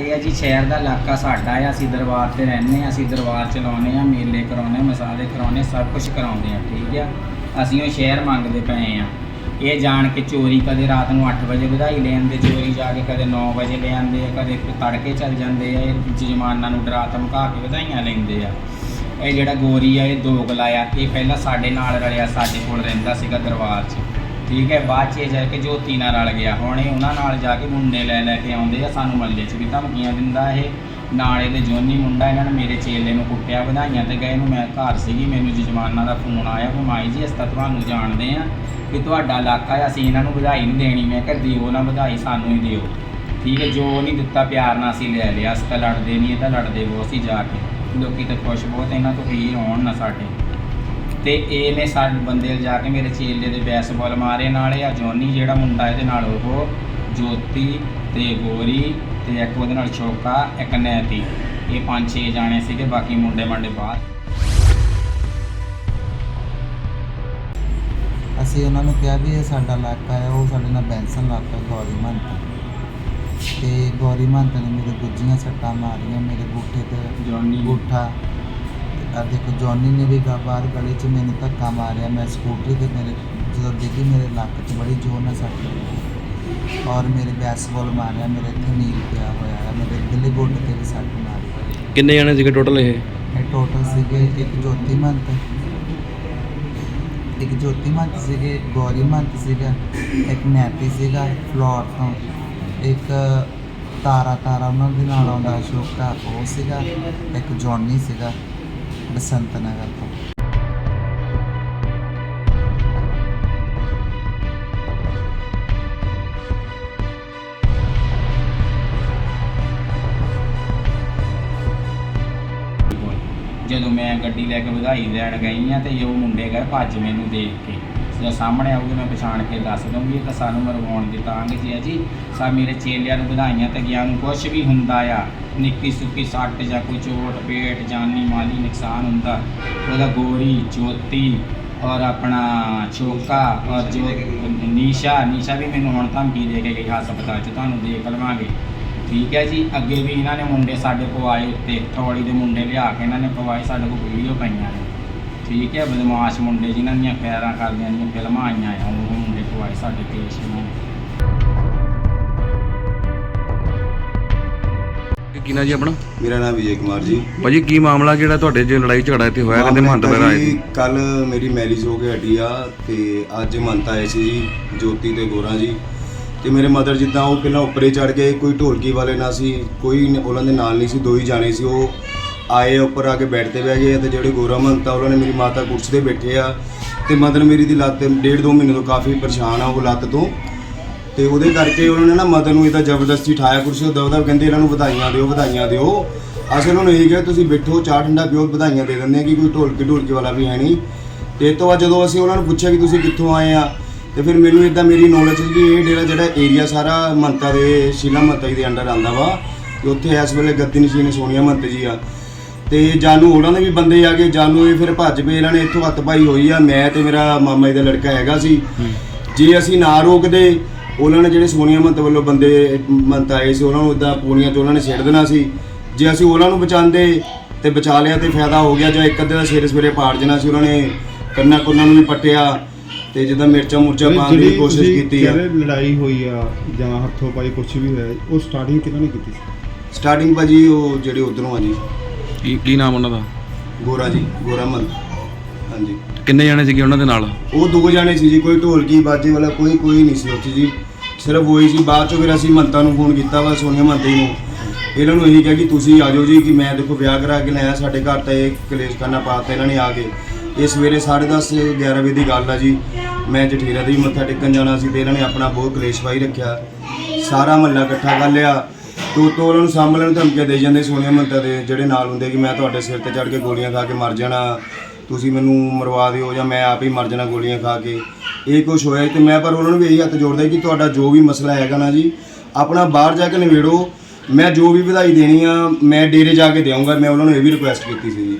ਇਹ ਹੈ ਜੀ, ਸ਼ਹਿਰ ਦਾ ਇਲਾਕਾ ਸਾਡਾ ਆ, ਅਸੀਂ ਦਰਬਾਰ ਤੇ ਰਹਿੰਦੇ ਆ, ਅਸੀਂ ਦਰਬਾਰ ਚਲਾਉਂਦੇ ਆ, ਮੇਲੇ ਕਰਾਉਂਦੇ ਆ, ਮਸਾਲੇ ਕਰਾਉਂਦੇ ਆ, ਸਭ ਕੁਝ ਕਰਾਉਂਦੇ ਆ, ਠੀਕ ਆ? ਅਸੀਂ ਉਹ ਸ਼ਹਿਰ ਮੰਗਦੇ ਪਏ ਆ। ਇਹ ਜਾਣ ਕੇ ਚੋਰੀ ਕਦੇ ਰਾਤ ਨੂੰ 8 ਵਜੇ ਵਧਾਈ ਲੈਣ ਦੇ ਚੋਰੀ ਜਾ ਕੇ ਕਦੇ 9 ਵਜੇ ਲੈ ਆਉਂਦੇ ਆ, ਕਦੇ ਤੜਕੇ ਚੱਲ ਜਾਂਦੇ ਆ, ਇਹ ਜਮਾਨਾਂ ਨੂੰ ਡਰਾ ਧਮਕਾ ਕੇ ਵਧਾਈਆਂ ਲੈਂਦੇ ਆ। ਇਹ ਜਿਹੜਾ ਗੋਰੀ ਆ, ਇਹ ਦੋਗਲਾ ਆ, ਇਹ ਪਹਿਲਾਂ ਸਾਡੇ ਨਾਲ ਰਲਿਆ, ਸਾਡੇ ਕੋਲ ਰਹਿੰਦਾ ਸੀਗਾ ਦਰਬਾਰ 'ਚ। ਠੀਕ ਹੈ, ਬਾਅਦ 'ਚ ਇਹ ਜਾ ਕੇ ਜੋਤੀ ਨਾਲ ਰਲ ਗਿਆ। ਹੁਣ ਇਹ ਉਹਨਾਂ ਨਾਲ ਜਾ ਕੇ ਮੁੰਡੇ ਲੈ ਲੈ ਕੇ ਆਉਂਦੇ ਆ ਸਾਨੂੰ ਮੱਲੇ 'ਚ ਵੀ ਧਮਕੀਆਂ ਦਿੰਦਾ ਇਹ। ਨਾਲੇ ਇਹਦੇ ਜੋਨੀ ਮੁੰਡਾ ਇਹਨਾਂ ਨੇ ਮੇਰੇ ਚੇਲੇ ਨੂੰ ਕੁੱਟਿਆ, ਵਧਾਈਆਂ ਤੇ ਗਏ ਨੂੰ ਮੈਂ ਘਰ ਸੀਗੀ, ਮੈਨੂੰ ਜਜਮਾਨਾਂ ਦਾ ਫੋਨ ਆਇਆ ਕਿ ਮਾਈ ਜੀ ਅਸੀਂ ਤਾਂ ਤੁਹਾਨੂੰ ਜਾਣਦੇ ਆ ਵੀ ਤੁਹਾਡਾ ਇਲਾਕਾ ਹੈ ਅਸੀਂ ਇਹਨਾਂ ਨੂੰ ਵਧਾਈ ਨਹੀਂ ਦੇਣੀ। ਮੈਂ ਕਿਹਾ ਦਿਓ ਨਾ ਵਧਾਈ ਸਾਨੂੰ ਹੀ ਦਿਓ। ਠੀਕ ਹੈ, ਜੋ ਨਹੀਂ ਦਿੱਤਾ ਪਿਆਰ ਨਾਲ ਅਸੀਂ ਲੈ ਲਿਆ, ਅਸੀਂ ਤਾਂ ਲੜਦੇ ਨਹੀਂ, ਇਹ ਤਾਂ ਲੜਦੇ ਬਹੁਤ ਅਸੀਂ ਜਾ ਕੇ। ਲੋਕੀ ਤਾਂ ਖੁਸ਼ ਬਹੁਤ, ਇਹਨਾਂ ਤੋਂ ਵੀ ਆਉਣ ਨਾ ਸਾਡੇ। ਤੇ ਇਹਨੇ ਸਾਡੇ ਬੰਦੇ ਜਾ ਕੇ ਮੇਰੇ ਚੇਲੇ ਦੇ ਬੈਸਬਾਲ ਮਾਰੇ ਨਾਲੇ ਆ ਜੋਨੀ ਜਿਹੜਾ ਮੁੰਡਾ ਇਹਦੇ ਨਾਲ ਉਹ ਜੋਤੀ ਤੇ ਗੋਰੀ ਤੇ ਇੱਕ ਉਹਦੇ ਨਾਲ ਛੋਕਾ ਇੱਕ ਨੈਤੀ। ਇਹ ਪੰਜ ਛੇ ਜਾਣੇ ਸੀਗੇ ਬਾਕੀ ਮੁੰਡੇ ਮੰਡੇ ਬਾਹਰ। ਅਸੀਂ ਉਹਨਾਂ ਨੂੰ ਕਿਹਾ ਵੀ ਇਹ ਸਾਡਾ ਇਲਾਕਾ ਹੈ ਉਹ ਸਾਡੇ ਨਾਲ ਬੈਂਸਨ ਇਲਾਕਾ ਗੌਰੀ ਮੰਤ। ਤੇ ਗੌਰੀ ਮੰਤ ਨੇ ਮੇਰੇ ਗੁੱਜੀਆਂ ਸੱਟਾਂ ਮਾਰੀਆਂ ਮੇਰੇ ਬੂਠੇ ਤੇ ਜੋਨੀ। ਬੂਠਾ ਆ ਦੇਖੋ ਜੌਨੀ ਨੇ ਵੀ ਬਾਹਰ ਗਲੀ 'ਚ ਮੈਨੂੰ ਧੱਕਾ ਮਾਰਿਆ। ਮੈਂ ਸਕੂਟਰੀ ਤੇ ਮੇਰੇ ਜਦੋਂ ਡਿੱਗੀ ਮੇਰੇ ਲੱਕ 'ਚ ਬੜੀ ਜ਼ੋਰ ਨਾਲ ਸੱਟ ਲੱਗੀ। ਔਰ ਮੇਰੇ ਬੈਸਬਾਲ ਮਾਰਿਆ ਮੇਰੇ ਇੱਥੇ ਨੀਲ ਪਿਆ ਹੋਇਆ ਹੈ। ਮੇਰੇ ਦਿੱਲੀ ਗੋਡ ਤੇ ਵੀ ਸੱਟ ਮਾਰੀ। ਕਿੰਨੇ ਜਣੇ ਸੀਗੇ ਟੋਟਲ ਇਹ? ਇਹ ਟੋਟਲ ਸੀਗੇ ਇੱਕ ਜੋਤੀ ਮੰਤ ਇੱਕ ਜੋਤੀ ਮੰਤ ਸੀਗੇ ਗੌਰੀ ਮੰਤ ਸੀਗਾ ਇੱਕ ਨੈਤੀ ਸੀਗਾ ਫਲੋਰ ਤੋਂ। ਇੱਕ ਤਾਰਾ ਤਾਰਾ ਉਹਨਾਂ ਦੇ ਨਾਲ ਆਉਂਦਾ ਅਸ਼ੋਕਾ ਉਹ ਸੀਗਾ ਇੱਕ ਜੌਨੀ ਸੀਗਾ। ਬਸੰਤ ਨਗਰ ਤੋਂ ਜਦੋਂ ਮੈਂ ਗੱਡੀ ਲੈ ਕੇ ਵਧਾਈ ਲੈਣ ਗਈ ਆ ਤੇ ਉਹ ਮੁੰਡੇ ਗਏ ਭੱਜ ਮੈਨੂੰ ਦੇਖ ਕੇ। ਜਾਂ ਸਾਹਮਣੇ ਆਉਗੇ ਮੈਂ ਪਛਾਣ ਕੇ ਦੱਸ ਦਊਂਗੀ। ਤਾਂ ਸਾਨੂੰ ਮਰਵਾਉਣ ਦੀ ਤਾਂਗ ਜੀ ਆ ਜੀ। ਸਾ ਮੇਰੇ ਚੇਲਿਆਂ ਨੂੰ, ਵਧਾਈਆਂ ਤੇ ਗਿਆ ਨੂੰ ਕੁਝ ਵੀ ਹੁੰਦਾ ਆ, ਨਿੱਕੀ ਸੁੱਕੀ ਸੱਟ ਜਾਂ ਕੋਈ ਚੋਟ, ਪੇਟ, ਜਾਨੀ ਮਾਲੀ ਨੁਕਸਾਨ ਹੁੰਦਾ, ਉਹਦਾ ਗੋਰੀ, ਜੋਤੀ ਔਰ ਆਪਣਾ ਚੋਕਾ ਔਰ ਜੋ ਨੀਸ਼ਾ ਨੀਸ਼ਾ ਵੀ ਮੈਨੂੰ ਹੁਣ ਧਮਕੀ ਦੇ ਕੇ ਗਈ ਹਸਪਤਾਲ 'ਚ, ਤੁਹਾਨੂੰ ਦੇਖ ਲਵਾਂਗੇ। ਠੀਕ ਹੈ ਜੀ, ਅੱਗੇ ਵੀ ਇਹਨਾਂ ਨੇ ਮੁੰਡੇ ਸਾਡੇ ਕੋਲ ਆਏ ਉੱਤੇ ਥੋੜੀ ਦੇ ਮੁੰਡੇ ਲਿਆ ਕੇ ਇਹਨਾਂ ਨੇ ਪਵਾਏ, ਸਾਡੇ ਕੋਲ ਵੀਡੀਓ ਪਈਆਂ ਨੇ। ਠੀਕ ਹੈ ਬਦਮਾਸ਼ ਮੁੰਡੇ ਜਿਨ੍ਹਾਂ ਦੀਆਂ ਪੈਰਾਂ ਕਰਦਿਆਂ ਦੀਆਂ ਫਿਲਮਾਂ ਆਈਆਂ ਆ ਉਹ ਮੁੰਡੇ ਪਵਾਏ ਸਾਡੇ ਪੇਸ਼ ਇਹਨਾਂ ਨੇ। ਕੀ ਨਾਂ ਜੀ ਆਪਣਾ? ਮੇਰਾ ਨਾਮ ਵਿਜੇ ਕੁਮਾਰ ਜੀ। ਭਾਜੀ ਕੀ ਮਾਮਲਾ ਜਿਹੜਾ ਤੁਹਾਡੇ ਜੇ ਲੜਾਈ ਝਗੜਾ ਇੱਥੇ ਹੋਇਆ ਕਹਿੰਦੇ ਮਹੰਤ ਵਗੈਰਾ ਆਏ ਸੀ? ਕੱਲ ਮੇਰੀ ਮੈਰਿਜ ਹੋ ਕੇ ਹਟੀ ਆ ਤੇ ਅੱਜ ਮੰਤ ਆਏ ਸੀ ਜੀ ਜੋਤੀ ਤੇ ਗੋਰਾ ਜੀ। ਤੇ ਮੇਰੇ ਮਦਰ ਜਿੱਦਾਂ ਉਹ ਪਹਿਲਾਂ ਉੱਪਰੇ ਚੜ ਗਏ ਕੋਈ ਢੋਲਕੀ ਵਾਲੇ ਨਾਲ ਸੀ ਕੋਈ ਨ- ਉਹਨਾਂ ਦੇ ਨਾਲ ਨਹੀਂ ਸੀ ਦੋ ਹੀ ਜਾਣੇ ਸੀ ਉਹ। ਆਏ ਉੱਪਰ ਆ ਕੇ ਬੈੱਡ ਤੇ ਬਹਿ ਗਏ ਤੇ ਜਿਹੜੇ ਗੋਰਾ ਮੰਤ ਆ, ਉਹਨਾਂ ਨੇ ਮੇਰੀ ਮਾਤਾ ਕੁਰਸੀ ਤੇ ਬੈਠੇ ਆ। ਤੇ ਮਦਰ ਮੇਰੀ ਦੀ ਲੱਤ ਡੇਢ ਦੋ ਮਹੀਨੇ ਤੋਂ ਕਾਫੀ ਪਰੇਸ਼ਾਨ ਆ ਉਹ ਲੱਤ ਤੋਂ। ਤੇ ਉਹਦੇ ਕਰਕੇ ਉਹਨਾਂ ਨੇ ਨਾ ਮਦਰ ਨੂੰ ਇਹਦਾ ਜ਼ਬਰਦਸਤੀ ਠਾਇਆ, ਕੁਰਸੀ ਤੋਂ ਦਬਦਬ ਕਹਿੰਦੇ ਇਹਨਾਂ ਨੂੰ ਵਧਾਈਆਂ ਦਿਓ ਵਧਾਈਆਂ ਦਿਓ। ਅਸਲ ਉਹਨੂੰ ਇਹ ਕਿਹਾ, ਤੁਸੀਂ ਬੈਠੋ, ਚਾਹ ਠੰਡਾ ਪੀਓ, ਵਧਾਈਆਂ ਦੇ ਦਿੰਦੇ ਆ ਕਿ ਕੋਈ ਢੋਲਕੀ ਢੋਲਕੀ ਵਾਲਾ ਵੀ ਹੈ ਨਹੀਂ। ਤੇ ਇਹ ਤੋਂ ਬਾਅਦ ਜਦੋਂ ਅਸੀਂ ਉਹਨਾਂ ਨੂੰ ਪੁੱਛਿਆ ਕਿ ਤੁਸੀਂ ਕਿੱਥੋਂ ਆਏ ਆ, ਤੇ ਫਿਰ ਮੈਨੂੰ ਇਦਾਂ ਮੇਰੀ ਨੌਲੇਜ ਸੀ ਕਿ ਇਹ ਡੇਰਾ ਜਿਹੜਾ ਏਰੀਆ ਸਾਰਾ ਮੰਤਾ ਦੇ, ਸ਼ੀਲਾ ਮੰਤਾ ਜੀ ਦੇ ਅੰਡਰ ਆਉਂਦਾ ਵਾ, ਤੇ ਉੱਥੇ ਇਸ ਵੇਲੇ ਗੱਦੀ ਨਸ਼ੀਨ ਸੋਨੀਆ ਮੰਤ ਜੀ ਆ। ਤੇ ਜਾਨੂ ਉਹਨਾਂ ਦੇ ਵੀ ਬੰਦੇ ਆ ਗਏ। ਜਾਨੂ ਇਹ ਫਿਰ ਭੱਜ ਪਏ ਇਹਨਾਂ ਨੇ ਇੱਥੋਂ ਹੱਥ ਪਾਈ ਹੋਈ ਆ। ਮੈਂ ਤੇ ਮੇਰਾ ਮਾਮਾ ਜੀ ਦਾ ਲੜਕਾ ਹੈਗਾ ਸੀ। ਜੇ ਅਸੀਂ ਨਾ ਰੋਕਦੇ ਉਹਨਾਂ ਨੇ ਜਿਹੜੇ ਸੋਨੀਆ ਮੰਤ ਵੱਲੋਂ ਬੰਦੇ ਮੰਤ ਆਏ ਸੀ ਉਹਨਾਂ ਨੂੰ ਇਦਾਂ ਪੂਣੀਆਂ ਚ ਉਹਨਾਂ ਨੇ ਛੇੜ ਦੇਣਾ ਸੀ। ਜੇ ਅਸੀਂ ਉਹਨਾਂ ਨੂੰ ਬਚਾਉਂਦੇ ਤੇ ਬਚਾ ਲਿਆ ਤੇ ਫਾਇਦਾ ਹੋ ਗਿਆ ਜਾਂ ਇੱਕ ਅੱਧੇ ਦਾ ਸਿਰ ਸਵੇਰੇ ਪਾੜ ਜਾਣਾ ਸੀ ਉਹਨਾਂ ਨੇ ਕੰਨਾਂ ਕੁੰਨਾਂ ਨੂੰ ਵੀ ਪੱਟਿਆ ਤੇ ਜਿੱਦਾਂ ਮਿਰਚਾਂ ਮੁਰਚਾਂ ਪਾਉਣ ਦੀ ਕੋਸ਼ਿਸ਼ ਕੀਤੀ ਆ। ਜਿਹੜੇ ਲੜਾਈ ਹੋਈ ਆ ਜਾਂ ਹੱਥੋਂ ਪਾਈ ਕੁਝ ਵੀ ਹੋਇਆ ਉਹ ਸਟਾਰਟਿੰਗ ਕਿਹਨਾਂ ਨੇ ਕੀਤੀ ਸੀ? ਸਟਾਰਟਿੰਗ ਭਾਜੀ ਉਹ ਜਿਹੜੇ ਉਧਰੋਂ ਆ ਜੀ। ਕੀ ਕੀ ਨਾਮ ਉਹਨਾਂ ਦਾ? ਗੋਰਾ ਜੀ ਗੋਰਾ ਮੰਤ ਹਾਂਜੀ। ਕਿੰਨੇ ਜਣੇ ਸੀਗੇ ਉਹਨਾਂ ਦੇ ਨਾਲ? ਉਹ ਦੋ ਜਾਣੇ ਸੀ ਜੀ ਕੋਈ ਢੋਲਕੀ ਬਾਜੇ ਵਾਲਾ ਕੋਈ ਕੋਈ ਨਹੀਂ ਸੀ ਉੱਥੇ ਜੀ। ਸਿਰਫ ਉਹੀ ਸੀ ਬਾਅਦ ਚੋਂ ਫਿਰ ਅਸੀਂ ਮੰਤਾ ਨੂੰ ਫੋਨ ਕੀਤਾ ਵਾ ਸੋਨੀਆ ਮੰਤੇ ਨੂੰ। ਇਹਨਾਂ ਨੂੰ ਇਹੀ ਕਿਹਾ ਕਿ ਤੁਸੀਂ ਆ ਜਾਓ ਜੀ ਕਿ ਮੈਂ ਦੇਖੋ ਵਿਆਹ ਕਰਾ ਕੇ ਲਿਆਇਆ ਸਾਡੇ ਘਰ ਤਾਂ ਇਹ ਕਲੇਸ਼ ਕਰਨਾ ਪਾਤਾ ਇਹਨਾਂ ਨੇ ਆ ਕੇ। ਇਹ ਸਵੇਰੇ 10:30 11 ਵਜੇ ਦੀ ਗੱਲ ਆ ਜੀ। ਮੈਂ ਜਠੀਰਾ ਦੇ ਮੱਥਾ ਟੇਕਣ ਜਾਣਾ ਸੀ ਤੇ ਇਹਨਾਂ ਨੇ ਆਪਣਾ ਬਹੁਤ ਕਲੇਸ਼ ਪਾਈ ਰੱਖਿਆ। ਸਾਰਾ ਮਹੱਲਾ ਇਕੱਠਾ ਕਰ ਲਿਆ। ਤੋ ਤੋ ਉਹਨਾਂ ਨੂੰ ਸਾਂਭਣ ਨੂੰ ਧਮਕੀਆਂ ਦੇ ਜਾਂਦੇ ਸੋਨੀਆ ਮੰਤਾ ਦੇ ਜਿਹੜੇ ਨਾਲ ਹੁੰਦੇ ਕਿ ਮੈਂ ਤੁਹਾਡੇ ਸਿਰ ਤੇ ਚੜ ਕੇ ਗੋਲੀਆਂ ਖਾ ਕੇ ਮਰ ਜਾਣਾ ਤੁਸੀਂ ਮੈਨੂੰ ਮਰਵਾ ਦਿਓ ਜਾਂ ਮੈਂ ਆਪ ਹੀ ਮਰ ਜਾਣਾ ਗੋਲੀਆਂ ਖਾ ਕੇ। ਇਹ ਕੁਝ ਹੋਇਆ ਤੇ ਮੈਂ ਪਰ ਉਹਨਾਂ ਨੂੰ ਵੀ ਇਹੀ ਹੱਥ ਜੋੜਦਾ ਕਿ ਤੁਹਾਡਾ ਜੋ ਵੀ ਮਸਲਾ ਹੈਗਾ ਨਾ ਜੀ ਆਪਣਾ ਬਾਹਰ ਜਾ ਕੇ ਨਿਬੇੜੋ। ਮੈਂ ਜੋ ਵੀ ਵਧਾਈ ਦੇਣੀ ਆ ਮੈਂ ਡੇਰੇ ਜਾ ਕੇ ਦੇਵਾਂਗਾ ਮੈਂ ਉਹਨਾਂ ਨੂੰ ਇਹ ਵੀ ਰਿਕੁਐਸਟ ਕੀਤੀ ਸੀ ਜੀ।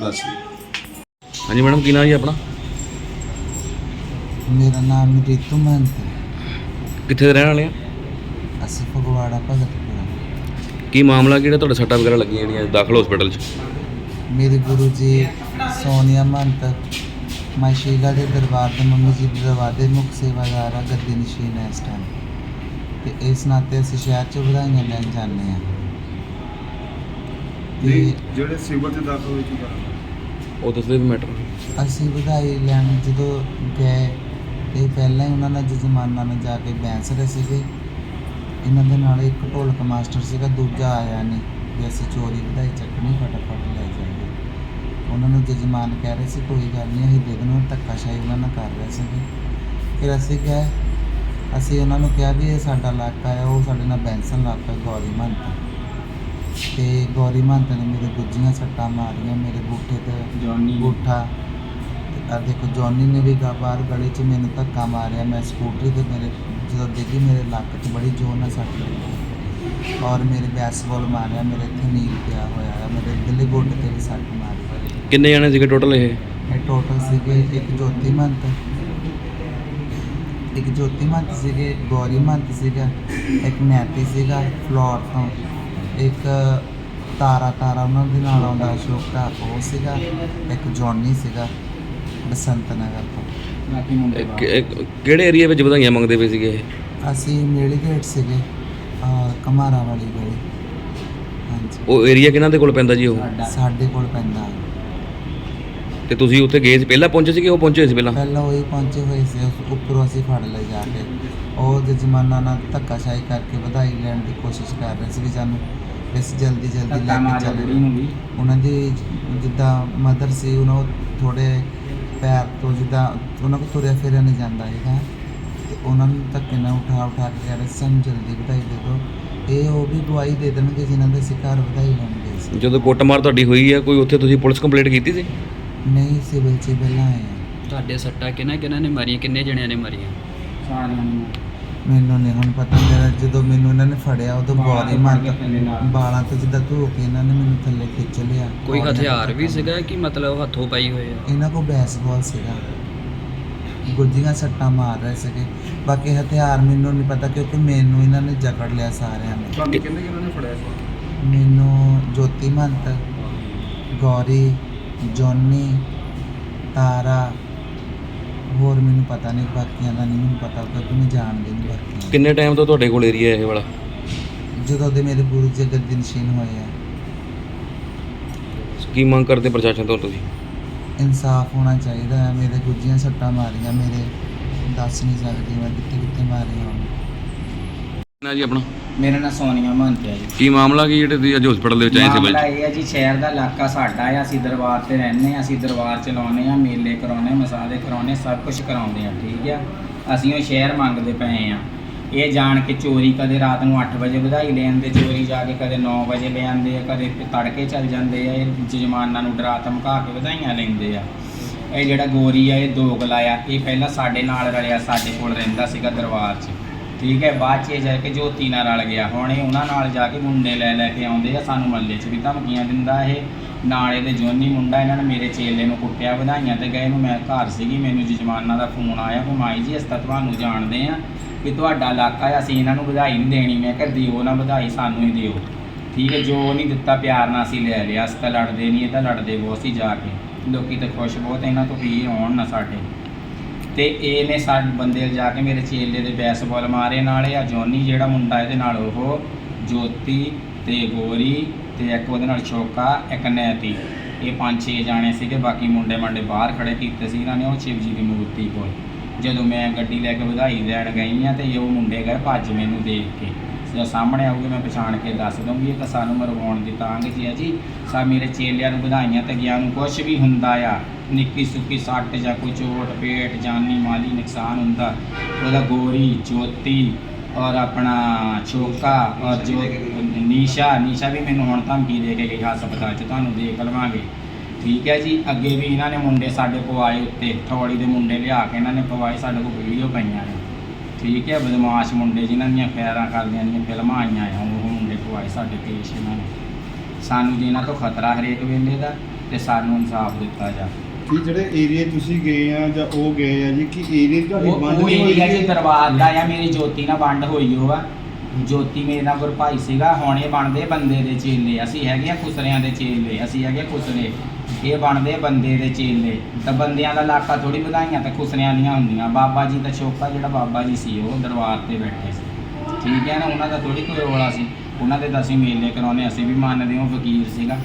ਬਸ। ਹਾਂਜੀ ਮੈਡਮ ਕੀ ਨਾਂ ਜੀ ਆਪਣਾ? ਮੇਰਾ ਨਾਮ ਰੀਤੂ ਮਹੰਤ ਹੈ। ਕਿੱਥੇ ਦੇ ਰਹਿਣ ਵਾਲੇ ਆ? ਫਗਵਾੜਾ ਭਗਤਪੁਰਾ ਕੀ ਮਾਮਲਾ ਕਿਹੜਾ? ਤੁਹਾਡੇ ਸੱਟਾਂ ਵਗੈਰਾ ਲੱਗੀਆਂ ਜਿਹੜੀਆਂ ਦਾਖਲ ਹਸਪੀਟਲ 'ਚ? ਮੇਰੇ ਗੁਰੂ ਜੀ ਸੋਨੀਆ ਮੰਤ ਮਾਸ਼ੀਲਾ ਦੇ ਦਰਬਾਰ ਦੇ ਮੰਮੀ ਜੀ ਦੇ ਦਰਬਾਰ ਦੇ ਮੁੱਖ ਸੇਵਾਦਾਰ ਆ ਗੱਦੀ ਨਸ਼ੀਨ ਹੈ ਇਸ ਟਾਈਮ ਤੇ ਇਸ ਨਾਤੇ ਅਸੀਂ ਸ਼ਹਿਰ ਚ ਵਧਾਈਆਂ ਲੈਣ ਜਾਂਦੇ ਆ। ਤੇ ਜਿਹੜੇ ਸਿਵਲ ਤੇ ਦਾਖਲ ਹੋਏ ਕੀ ਉਹ ਦੱਸਦੇ ਵੀ ਮੈਟਰ ਅਸੀਂ ਵਧਾਈ ਲੈਣ ਜਦੋਂ ਗਏ ਤੇ ਪਹਿਲਾਂ ਹੀ ਉਹਨਾਂ ਨਾਲ ਜਜ਼ਮਾਨਾ ਨਾਲ ਜਾ ਕੇ ਬੈਂਸ ਰਹੇ ਸੀਗੇ। ਇਹਨਾਂ ਦੇ ਨਾਲ ਇੱਕ ਢੋਲਕ ਮਾਸਟਰ ਸੀਗਾ ਦੂਜਾ ਆਇਆ ਨਹੀਂ ਵੀ ਅਸੀਂ ਚੋਰੀ ਵਧਾਈ ਚੱਕਣੀ ਫਟਾਫਟ ਲੈ ਜਾਈਏ। ਉਹਨਾਂ ਨੂੰ ਜਜ਼ਮਾਨ ਕਹਿ ਰਹੇ ਸੀ ਕੋਈ ਗੱਲ ਨਹੀਂ ਅਸੀਂ ਦੇ ਦੇਣਾ ਧੱਕਾਸ਼ਾਹੀ ਉਹਨਾਂ ਨਾਲ ਕਰ ਰਹੇ ਸੀਗੇ। ਫਿਰ ਅਸੀਂ ਗਏ ਅਸੀਂ ਉਹਨਾਂ ਨੂੰ ਕਿਹਾ ਵੀ ਇਹ ਸਾਡਾ ਇਲਾਕਾ ਹੈ ਉਹ ਸਾਡੇ ਨਾਲ ਬੈਂਸਨ ਇਲਾਕਾ ਗੌਰੀ ਮੰਤ। ਤੇ ਗੌਰੀ ਮੰਤ ਨੇ ਮੇਰੇ ਗੁੱਜੀਆਂ ਸੱਟਾਂ ਮਾਰੀਆਂ ਮੇਰੇ ਬੂਠੇ ਤੇ ਜੌਨੀ ਅੰਗੂਠਾ ਆ ਦੇਖੋ ਜੌਨੀ ਨੇ ਵੀ ਗਾ ਬਾਹਰ ਗਲੀ 'ਚ ਮੈਨੂੰ ਧੱਕਾ ਮਾਰਿਆ ਮੈਂ ਸਕੂਟਰੀ ਤੇ ਮੇਰੇ ਜਦੋਂ ਡਿੱਗੀ ਮੇਰੇ ਲੱਕ 'ਚ ਬੜੀ ਜ਼ੋਰ ਨਾਲ ਸੱਟ ਲੱਗੀ। ਔਰ ਮੇਰੇ ਬੈਸਬਾਲ ਮਾਰਿਆ ਮੇਰੇ ਇੱਥੇ ਨੀਲ ਪਿਆ ਹੋਇਆ ਹੈ ਮੇਰੇ ਦਿੱਲੀ ਗੋਡੇ ਤੇ ਵੀ ਸੱਟ ਮਾਰੀ। ਕਿੰਨੇ ਜਾਣੇ ਸੀਗੇ ਟੋਟਲ ਇਹ? ਇਹ ਟੋਟਲ ਸੀਗੇ ਇੱਕ ਜੋਤੀ ਮੰਤ ਇੱਕ ਜੋਤੀ ਮੰਤ ਸੀਗੇ ਗੌਰੀ ਮੰਤ ਸੀਗਾ ਇੱਕ ਨੈਤੀ ਸੀਗਾ ਫਲੋਰ ਤੋਂ। ਇੱਕ ਤਾਰਾ ਤਾਰਾ ਉਹਨਾਂ ਦੇ ਨਾਲ ਆਉਂਦਾ ਅਸ਼ੋਕਾ ਉਹ ਸੀਗਾ ਇੱਕ ਜੌਨੀ ਸੀਗਾ ਬਸੰਤ ਨਗਰ ਤੋਂ। ਬਾਕੀ ਮੁੰਡੇ ਇਹ ਬਾਹਰ। ਕਿ- ਇਹ ਕਿਹੜੇ ਏਰੀਆ ਵਿੱਚ ਵਧਾਈਆਂ ਮੰਗਦੇ ਪਏ ਸੀਗੇ ਇਹ? ਅਸੀਂ ਮੇਲੀ ਗੇਟ ਸੀਗੇ ਕਮਾਰਾ ਵਾਲੀ ਗਲੀ। ਹਾਂਜੀ। ਉਹ ਏਰੀਆ ਕਿਹਨਾਂ ਦੇ ਕੋਲ ਪੈਂਦਾ ਜੀ ਉਹ? ਸਾਡਾ। ਸਾਡੇ ਕੋਲ ਪੈਂਦਾ। ਤੇ ਤੁਸੀਂ ਉੱਥੇ ਗਏ ਸੀ? ਪਹਿਲਾਂ ਪਹੁੰਚੇ ਸੀ ਕਿ ਉਹ ਪਹੁੰਚੇ ਸੀ ਪਹਿਲਾਂ? ਪਹਿਲਾਂ ਉਹੀ ਪਹੁੰਚੇ ਹੋਏ ਸੀ। ਉਸ ਉੱਪਰੋਂ ਅਸੀਂ ਫੜ ਲਏ ਜਾ ਕੇ। ਉਹ ਜਜਮਾਨਾ ਨਾਲ ਧੱਕਾਸ਼ਾਹੀ ਕਰਕੇ ਵਧਾਈ ਲੈਣ ਦੀ ਕੋਸ਼ਿਸ਼ ਕਰ ਰਹੇ ਸੀ ਵੀ ਸਾਨੂੰ। ਇਸ ਜਲਦੀ ਜਲਦੀ ਧੱਕਾ ਲੈ ਕੇ ਮਾਰਿਆ ਚੱਲੇ। ਨੂੰ ਵੀ। ਉਹਨਾਂ ਦੀ ਜਿੱਦਾਂ ਮਦਰ ਸੀ ਉਹਨਾਂ ਥੋੜੇ ਪੈਰ ਤੋਂ ਜਿੱਦਾਂ ਉਹਨਾਂ ਕੋਲ ਤੁਰਿਆ ਫਿਰਿਆ ਨਹੀਂ ਜਾਂਦਾ ਹੈਗਾ। ਤੇ ਉਹਨਾਂ ਨੂੰ ਧੱਕੇ ਨਾਲ ਉਠਾ ਉਠਾ ਕੇ ਕਹਿ ਰਹੇ ਸੀ ਸਾਨੂੰ ਜਲਦੀ ਵਧਾਈ ਦੇ ਦਿਓ। ਇਹ ਉਹ ਵੀ ਗਵਾਹੀ ਦੇ ਦੇਣਗੇ ਜਿਨ੍ਹਾਂ ਦੇ ਸਿਕਾਰ ਵਧਾਈ ਲੈਣ ਗਏ ਸੀ ਜਦੋਂ ਕੁੱਟਮਾਰ ਤੁਹਾਡੀ ਹੋਈ ਹੈ ਕੋਈ ਉੱਥੇ ਤੁਸੀਂ ਪੁਲਿਸ ਕੰਪਲੇਂਟ ਕੀਤੀ ਸੀ? ਨਹੀਂ ਸਿਵਲ ਚ ਪਹਿਲਾਂ ਆਏ ਆ। ਤੁਹਾਡੇ ਸੱਟਾਂ ਕਿਹਨਾਂ ਕਿਹਨਾਂ ਨੇ ਮਾਰੀਆਂ ਕਿੰਨੇ ਜਣਿਆਂ ਨੇ ਮਾਰੀਆਂ? ਸਾਰਿਆਂ ਨੂੰ। ਮੈਨੂੰ ਨਹੀਂ ਹੁਣ ਪਤਾ ਮੇਰਾ ਜਦੋਂ ਮੈਨੂੰ ਇਹਨਾਂ ਨੇ ਫੜਿਆ ਉਦੋਂ ਬਾਲਾਂ ਮਾਰ ਕੇ ਥੱਲੇ ਲਾ। ਬਾਲਾਂ ਤੋਂ ਜਿੱਦਾਂ ਧੋ ਕੇ ਇਹਨਾਂ ਨੇ ਮੈਨੂੰ ਥੱਲੇ ਖਿੱਚ ਲਿਆ। ਕੋਈ ਹਥਿਆਰ ਵੀ ਸੀਗਾ ਕਿ ਮਤਲਬ ਹੱਥੋਂ ਪਾਈ ਹੋਏ ਆ? ਇਹਨਾਂ ਕੋਲ ਬੈਸਬਾਲ ਸੀਗਾ। ਗੁੱਜੀਆਂ ਸੱਟਾਂ ਮਾਰ ਰਹੇ ਸੀਗੇ। ਬਾਕੀ ਹਥਿਆਰ ਮੈਨੂੰ ਨਹੀਂ ਪਤਾ ਕਿਉਂਕਿ ਮੈਨੂੰ ਇਹਨਾਂ ਨੇ ਜਕੜ ਲਿਆ ਸਾਰਿਆਂ ਨੇ। ਤੁਹਾਨੂੰ ਕਹਿੰਦੇ ਕਿ ਉਹਨਾਂ ਨੇ ਫੜਿਆ ਸੀ? ਮੈਨੂੰ ਜੋਤੀ ਮੰਤ ਗੌਰੀ ਜੋਨੀ ਤਾਰਾ ਹੋਰ ਮੈਨੂੰ ਪਤਾ ਨਹੀਂ ਬਾਕੀਆਂ ਦਾ ਨਹੀਂ ਮੈਨੂੰ ਪਤਾ ਕਿਉਂਕਿ ਮੈਂ ਜਾਣਦੀ ਨਹੀਂ ਬਾਕੀਆਂ ਕਿੰਨੇ ਟਾਈਮ ਤੋਂ ਤੁਹਾਡੇ ਕੋਲ ਏਰੀਆ ਇਹ ਵਾਲਾ? ਜਦੋਂ ਦੇ ਮੇਰੇ ਗੁਰੂ ਜੀ ਗੱਦੀ ਨਸ਼ੀਨ ਹੋਏ ਆ। ਕੀ ਮੰਗ ਕਰਦੇ ਪ੍ਰਸ਼ਾਸਨ ਤੋਂ ਤੁਸੀਂ? ਇਨਸਾਫ ਹੋਣਾ ਚਾਹੀਦਾ ਹੈ। ਮੇਰੇ ਗੁੱਜੀਆਂ ਸੱਟਾਂ ਮਾਰੀਆਂ ਮੇਰੇ ਦੱਸ ਨਹੀਂ ਸਕਦੀ ਮੈਂ ਕਿੱਥੇ ਕਿੱਥੇ ਮਾਰੀਆਂ ਹੋਣ ਨਾ ਜੀ ਆਪਣਾ? ਮੇਰਾ ਨਾਂ ਸੋਨੀਆ ਮਹੰਤ ਹੈ ਜੀ। ਕੀ ਮਾਮਲਾ ਕੀ ਜਿਹੜੇ ਤੁਸੀਂ ਅੱਜ ਹਸਪੀਟਲ ਦੇ ਵਿੱਚ ਆਏ ਸੀ ਮਾਮਲਾ ਬਾਈ ਇਹ ਹੈ ਜੀ ਸ਼ਹਿਰ ਦਾ ਇਲਾਕਾ ਸਾਡਾ ਆ ਅਸੀਂ ਦਰਬਾਰ ਤੇ ਰਹਿੰਦੇ ਆ ਅਸੀਂ ਦਰਬਾਰ ਚਲਾਉਂਦੇ ਆ ਮੇਲੇ ਕਰਾਉਂਦੇ ਮਸਾਲੇ ਕਰਾਉਂਦੇ ਸਭ ਕੁਝ ਕਰਾਉਂਦੇ ਆ ਠੀਕ ਆ? ਅਸੀਂ ਉਹ ਸ਼ਹਿਰ ਮੰਗਦੇ ਪਏ ਆ। ਇਹ ਜਾਣ ਕੇ ਚੋਰੀ ਕਦੇ ਰਾਤ ਨੂੰ 8 ਵਜੇ ਵਧਾਈ ਲੈ ਦੇ, ਚੋਰੀ ਜਾ ਕੇ ਕਦੇ 9 ਵਜੇ ਲੈ ਆਉਂਦੇ ਆ, ਕਦੇ ਤੜਕੇ ਚੱਲ ਜਾਂਦੇ ਆ, ਇਹ ਜਮਾਨਾਂ ਨੂੰ ਡਰਾ ਧਮਕਾ ਕੇ ਵਧਾਈਆਂ ਲੈਂਦੇ ਆ। ਇਹ ਜਿਹੜਾ ਗੋਰੀ ਆ, ਇਹ ਦੋਗਲਾ ਆ, ਇਹ ਪਹਿਲਾਂ ਸਾਡੇ ਨਾਲ ਰਲਿਆ, ਸਾਡੇ ਕੋਲ ਰਹਿੰਦਾ ਸੀਗਾ ਦਰਬਾਰ 'ਚ। ਠੀਕ ਹੈ, ਬਾਅਦ 'ਚ ਇਹ ਜਾ ਕੇ ਜੋਤੀ ਨਾਲ ਰਲ ਗਿਆ। ਹੁਣ ਇਹ ਉਹਨਾਂ ਨਾਲ ਜਾ ਕੇ ਮੁੰਡੇ ਲੈ ਲੈ ਕੇ ਆਉਂਦੇ ਆ, ਸਾਨੂੰ ਮੱਲੇ 'ਚ ਵੀ ਧਮਕੀਆਂ ਦਿੰਦਾ ਇਹ। ਨਾਲੇ ਦੇ ਜੋਨੀ ਮੁੰਡਾ ਇਹਨਾਂ ਨੇ ਮੇਰੇ ਚੇਲੇ ਨੂੰ ਕੁੱਟਿਆ, ਵਧਾਈਆਂ ਤੇ ਗਏ ਨੂੰ ਮੈਂ ਘਰ ਸੀਗੀ, ਮੈਨੂੰ ਜਜ਼ਮਾਨਾ ਦਾ ਫੋਨ ਆਇਆ ਕਿ ਮਾਈ ਜੀ, ਅਸੀਂ ਤਾਂ ਤੁਹਾਨੂੰ ਜਾਣਦੇ ਆ ਵੀ ਤੁਹਾਡਾ ਇਲਾਕਾ ਆ, ਅਸੀਂ ਇਹਨਾਂ ਨੂੰ ਵਧਾਈ ਨਹੀਂ ਦੇਣੀ। ਮੈਂ ਕਿਹਾ, ਦਿਓ ਨਾ ਵਧਾਈ, ਸਾਨੂੰ ਹੀ ਦਿਓ। ਠੀਕ ਹੈ, ਜੋ ਨਹੀਂ ਦਿੱਤਾ ਪਿਆਰ ਨਾਲ ਅਸੀਂ ਲੈ ਲਿਆ, ਅਸੀਂ ਤਾਂ ਲੜਦੇ ਨਹੀਂ, ਇਹ ਤਾਂ ਲੜਦੇ ਬਹੁਤ ਸੀ ਜਾ ਕੇ। ਲੋਕੀ ਤਾਂ ਖੁਸ਼ ਬਹੁਤ, ਇਹਨਾਂ ਤੋਂ ਵੀ ਆਉਣ ਨਾ ਸਾਡੇ। ਤੇ ਇਹਨੇ ਸਾਡੇ ਬੰਦੇ ਜਾ ਕੇ ਮੇਰੇ ਚੇਲੇ ਦੇ ਬੈਸਬਾਲ ਮਾਰੇ, ਨਾਲੇ ਆ ਜੋਨੀ ਜਿਹੜਾ ਮੁੰਡਾ ਇਹਦੇ ਨਾਲ ਉਹ ਜੋਤੀ ਤੇ ਗੋਰੀ ਤੇ ਇੱਕ ਉਹਦੇ ਨਾਲ ਛੋਕਾ ਇੱਕ ਨੈਤੀ। ਇਹ ਪੰਜ ਛੇ ਜਾਣੇ ਸੀਗੇ, ਬਾਕੀ ਮੁੰਡੇ ਮੰਡੇ ਬਾਹਰ ਖੜੇ ਕੀਤੇ ਸੀ ਇਹਨਾਂ ਨੇ, ਉਹ ਸ਼ਿਵ ਜੀ ਦੀ ਮੂਰਤੀ ਕੋਲ। ਜਦੋਂ ਮੈਂ ਗੱਡੀ ਲੈ ਕੇ ਵਧਾਈ ਲੈਣ ਗਈ ਆ ਤੇ ਉਹ ਮੁੰਡੇ ਗਏ ਭੱਜ ਮੈਨੂੰ ਦੇਖ ਕੇ। ਜਦੋਂ ਸਾਹਮਣੇ ਆਊਗੇ, ਮੈਂ ਪਛਾਣ ਕੇ ਦੱਸ ਦਊਂਗੀ, ਇਹ ਤਾਂ ਸਾਨੂੰ ਮਰਵਾਉਣ ਦੀ ਤਾਂਗ ਜੀ ਆ ਜੀ। ਸਾ ਮੇਰੇ ਚੇਲਿਆਂ ਨੂੰ ਵਧਾਈਆਂ ਤੇ ਗਿਆ ਨੂੰ ਕੁਝ ਵੀ ਹੁੰਦਾ ਆ, ਨਿੱਕੀ ਸੁੱਕੀ ਸੱਟ ਜਾਂ ਕੋਈ ਚੋਟ ਪੇਟ ਜਾਨੀ ਮਾਲੀ ਨੁਕਸਾਨ ਹੁੰਦਾ, ਉਹਦਾ ਗੋਰੀ, ਜੋਤੀ ਔਰ ਆਪਣਾ ਛੋਕਾ ਔਰ ਜੋ ਨੀਸ਼ਾ ਨੀਸ਼ਾ ਵੀ ਮੈਨੂੰ ਹੁਣ ਧਮਕੀ ਦੇ ਕੇ ਗਈ ਹਸਪਤਾਲ 'ਚ ਤੁਹਾਨੂੰ ਦੇਖ ਲਵਾਂਗੇ। ਠੀਕ ਹੈ ਜੀ ਅੱਗੇ ਵੀ ਇਹਨਾਂ ਨੇ ਮੁੰਡੇ ਸਾਡੇ ਕੋਲ ਆਏ ਉੱਤੇ ਥੋੜੀ ਦੇ ਮੁੰਡੇ ਲਿਆ ਕੇ ਇਹਨਾਂ ਨੇ ਪਵਾਏ ਸਾਡੇ ਕੋਲ ਵੀਡੀਓ ਪਈਆਂ ਨੇ। ਠੀਕ ਹੈ ਬਦਮਾਸ਼ ਮੁੰਡੇ ਜਿਨ੍ਹਾਂ ਦੀਆਂ ਫੈਰਾਂ ਕਰਦਿਆਂ ਦੀਆਂ ਫਿਲਮਾਂ ਆਈਆਂ ਆ ਉਹ ਮੁੰਡੇ ਕੋਲ ਆਏ ਸਾਡੇ ਪੇਸ਼ ਇਹਨਾਂ ਨੇ। ਸਾਨੂੰ ਜੀ ਇਹਨਾਂ ਤੋਂ ਖਤਰਾ ਹਰੇਕ ਵੇਲੇ ਦਾ ਤੇ ਸਾਨੂੰ ਇਨਸਾਫ ਦਿੱਤਾ ਜਾ ਕੀ ਜਿਹੜੇ ਏਰੀਆ ਤੁਸੀਂ ਗਏ ਆ ਜਾਂ ਉਹ ਗਏ ਆ ਜੀ ਕਿ ਏਰੀਆ ਤੁਹਾਡੀ ਉਹ ਬੰਦ ਉਹ ਨਹੀਂ ਹੋਈ ਏਰੀਆ ਜੀ? ਦਰਬਾਰ ਦਾ ਆ ਮੇਰੀ ਜੋਤੀ ਨਾਲ ਵੰਡ ਹੋਈ ਉਹ ਆ। ਜੋਤੀ ਮੇਰੇ ਨਾਲ ਗੁਰਭਾਈ ਸੀਗਾ ਹੁਣ ਇਹ ਬਣਦੇ ਬੰਦੇ ਦੇ ਚੇਲੇ। ਅਸੀਂ ਹੈਗੇ ਆ ਖੁਸਰਿਆਂ ਦੇ ਚੇਲੇ ਅਸੀਂ ਹੈਗੇ ਖੁਸਰੇ। ਇਹ ਬਣਦੇ ਬੰਦੇ ਦੇ ਚੇਲੇ। ਤਾਂ ਬੰਦਿਆਂ ਦਾ ਇਲਾਕਾ ਥੋੜੀ ਵਧਾਈਆਂ ਤਾਂ ਖੁਸਰਿਆਂ ਦੀਆਂ ਹੁੰਦੀਆਂ। ਬਾਬਾ ਜੀ ਦਾ ਛੋਕਾ ਜਿਹੜਾ ਬਾਬਾ ਜੀ ਸੀ ਉਹ ਦਰਬਾਰ ਤੇ ਬੈਠੇ ਸੀ। ਠੀਕ ਹੈ ਨਾ ਉਹਨਾਂ ਦਾ ਥੋੜੀ ਕੋਈ ਰੋਲਾ ਸੀ। ਉਹਨਾਂ ਦੇ ਤਾਂ ਅਸੀਂ ਮੇਲੇ ਕਰਾਉਨੇ ਅਸੀਂ ਵੀ ਮੰਨਦੇ ਹਾਂ ਉਹ ਫਕੀਰ ਸੀਗਾ।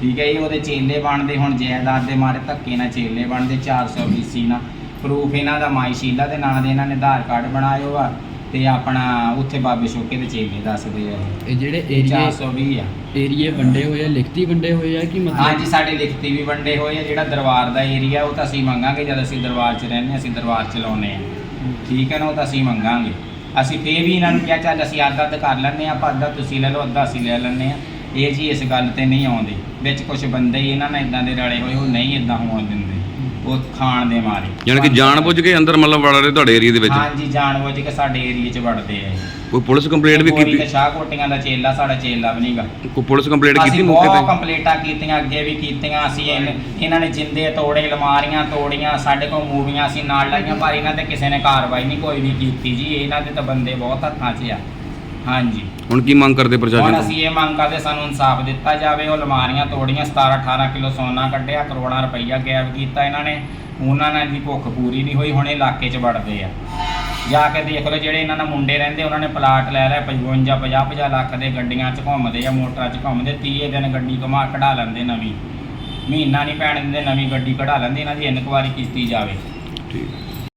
ਠੀਕ ਹੈ ਇਹ ਉਹਦੇ ਚੇਲੇ ਬਣਦੇ ਹੁਣ ਜਾਇਦਾਦ ਦੇ ਮਾਰੇ ਧੱਕੇ ਨਾਲ ਚੇਲੇ ਬਣਦੇ 420 ਨਾਲ। ਪ੍ਰੂਫ ਇਹਨਾਂ ਦਾ ਮਾਈ ਸ਼ੀਲਾ ਦੇ ਨਾਂ ਦੇ ਇਹਨਾਂ ਨੇ ਆਧਾਰ ਕਾਰਡ ਬਣਾਇਓ ਆ ਤੇ ਆਪਣਾ ਉੱਥੇ ਬਾਬੇ ਸ਼ੋਕੇ ਦੇ ਚੇਲੇ ਦੱਸਦੇ ਆ ਇਹ। ਜਿਹੜੇ ਏਰੀਏ 420 ਆ। ਏਰੀਏ ਵੰਡੇ ਹੋਏ ਆ ਲਿਖਤੀ ਵੰਡੇ ਹੋਏ ਆ ਕਿ ਮਤਲਬ? ਹਾਂਜੀ ਸਾਡੇ ਲਿਖਤੀ ਵੀ ਵੰਡੇ ਹੋਏ ਆ ਜਿਹੜਾ ਦਰਬਾਰ ਦਾ ਏਰੀਆ ਉਹ ਤਾਂ ਅਸੀਂ ਮੰਗਾਂਗੇ ਜਦ ਅਸੀਂ ਦਰਬਾਰ 'ਚ ਰਹਿੰਦੇ ਅਸੀਂ ਦਰਬਾਰ 'ਚ ਲਾਉਨੇ ਆ ਠੀਕ ਹੈ ਨਾ ਉਹ ਤਾਂ ਅਸੀਂ ਮੰਗਾਂਗੇ। ਅਸੀਂ ਫੇਰ ਵੀ ਇਹਨਾਂ ਨੂੰ ਕਿਹਾ ਚੱਲ ਅਸੀਂ ਅੱਧਾ ਅੱਧ ਕਰ ਲੈਂਦੇ ਹਾਂ ਆਪਾਂ ਅੱਧਾ ਤੁਸੀਂ ਲੈ ਲਓ ਅੱਧਾ ਅਸੀਂ ਲੈ ਲੈਂਦੇ ਆ ਇਹ ਜੀ ਇਸ ਗੱਲ ਤੇ ਨਹੀਂ ਆਉਂਦੇ। ਵਿੱਚ ਕੁਝ ਬੰਦੇ ਹੀ ਇਹਨਾਂ ਨਾਲ ਇਦਾਂ ਦੇ ਰਲੇ ਹੋਏ ਉਹ ਨਹੀਂ ਇਦਾਂ ਹੋਣ ਦਿੰਦੇ। ਉਹ ਖਾਣ ਦੇ ਮਾਰੇ। ਯਾਨੀ ਕਿ ਜਾਣ ਬੁੱਝ ਕੇ ਅੰਦਰ ਮਤਲਬ ਵੜ ਰਹੇ ਤੁਹਾਡੇ ਏਰੀਆ ਦੇ ਵਿੱਚ? ਹਾਂਜੀ ਜਾਣਬੁੱਝ ਕੇ ਸਾਡੇ ਏਰੀਏ 'ਚ ਵੜਦੇ ਆ। ਕੋਈ ਪੁਲਿਸ ਕੰਪਲੇਂਟ ਵੀ ਕੀਤੀ? ਤੇ ਸ਼ਾਹ ਕੋਟੀਆਂ ਦਾ ਚੇਲਾ ਸਾਡਾ ਚੇਲਾ ਵੀ ਨਹੀਂਗਾ। ਕੋਈ ਪੁਲਿਸ ਕੰਪਲੇਂਟ ਕੀਤੀ ਅਸੀਂ ਮੌਕੇ ਬਹੁਤ ਤੇ ਕੰਪਲੀਟਾਂ ਕੀਤੀਆਂ ਅੱਗੇ ਵੀ ਕੀਤੀਆਂ। ਅਸੀਂ ਇਹਨ- ਇਹਨਾਂ ਨੇ ਜਿੰਦੇ ਤੋੜੇ ਅਲਮਾਰੀਆਂ ਤੋੜੀਆਂ ਸਾਡੇ ਕੋਲ ਮੂਵੀਆਂ ਅਸੀਂ ਨਾਲ ਲਾਈਆਂ ਪਰ ਇਹਨਾਂ ਤੇ ਕਿਸੇ ਨੇ ਕਾਰਵਾਈ ਨਹੀਂ ਕੋਈ ਵੀ ਕੀਤੀ ਜੀ। ਇਹਨਾਂ ਦੇ ਤਾਂ ਬੰਦੇ ਬਹੁਤ ਹੱਥਾਂ 'ਚ ਆ। ਹਾਂਜੀ। ਹੁਣ ਕੀ ਮੰਗ ਕਰਦੇ ਹੁਣ ਪ੍ਰਸ਼ਾਸਨ ਅਸੀਂ ਇਹ ਮੰਗ ਕਰਦੇ ਸਾਨੂੰ ਇਨਸਾਫ ਦਿੱਤਾ ਜਾਵੇ ਉਹ ਅਲਮਾਰੀਆਂ ਤੋੜੀਆਂ 17 18 ਕਿਲੋ ਸੋਨਾ ਕੱਢਿਆ ਕਰੋੜਾਂ ਰੁਪਈਆ ਗਾਇਬ ਕੀਤਾ ਇਹਨਾਂ ਨੇ। ਉਹਨਾਂ ਨਾਲ ਦੀ ਭੁੱਖ ਪੂਰੀ ਨਹੀਂ ਹੋਈ ਹੁਣ ਇਹ ਇਲਾਕੇ 'ਚ ਵੜਦੇ ਆ। ਜਾ ਕੇ ਦੇਖ ਲਓ ਜਿਹੜੇ ਇਹਨਾਂ ਨਾਲ ਮੁੰਡੇ ਰਹਿੰਦੇ ਉਹਨਾਂ ਨੇ ਪਲਾਟ ਲੈ ਲਿਆ 55 50 50 ਲੱਖ ਦੇ ਗੱਡੀਆਂ 'ਚ ਘੁੰਮਦੇ ਆ ਮੋਟਰਾਂ 'ਚ ਘੁੰਮਦੇ 30 ਦਿਨ ਗੱਡੀ ਘੁਮਾ ਕਢਾ ਲੈਂਦੇ ਨਵੀਂ। ਮਹੀਨਾ ਨਹੀਂ ਪੈਣ ਦਿੰਦੇ ਨਵੀਂ ਗੱਡੀ ਕਢਾ ਲੈਂਦੇ ਇਹਨਾਂ ਦੀ ਇਨਕੁਆਰੀ ਕੀਤੀ ਜਾਵੇ। ਠੀਕ।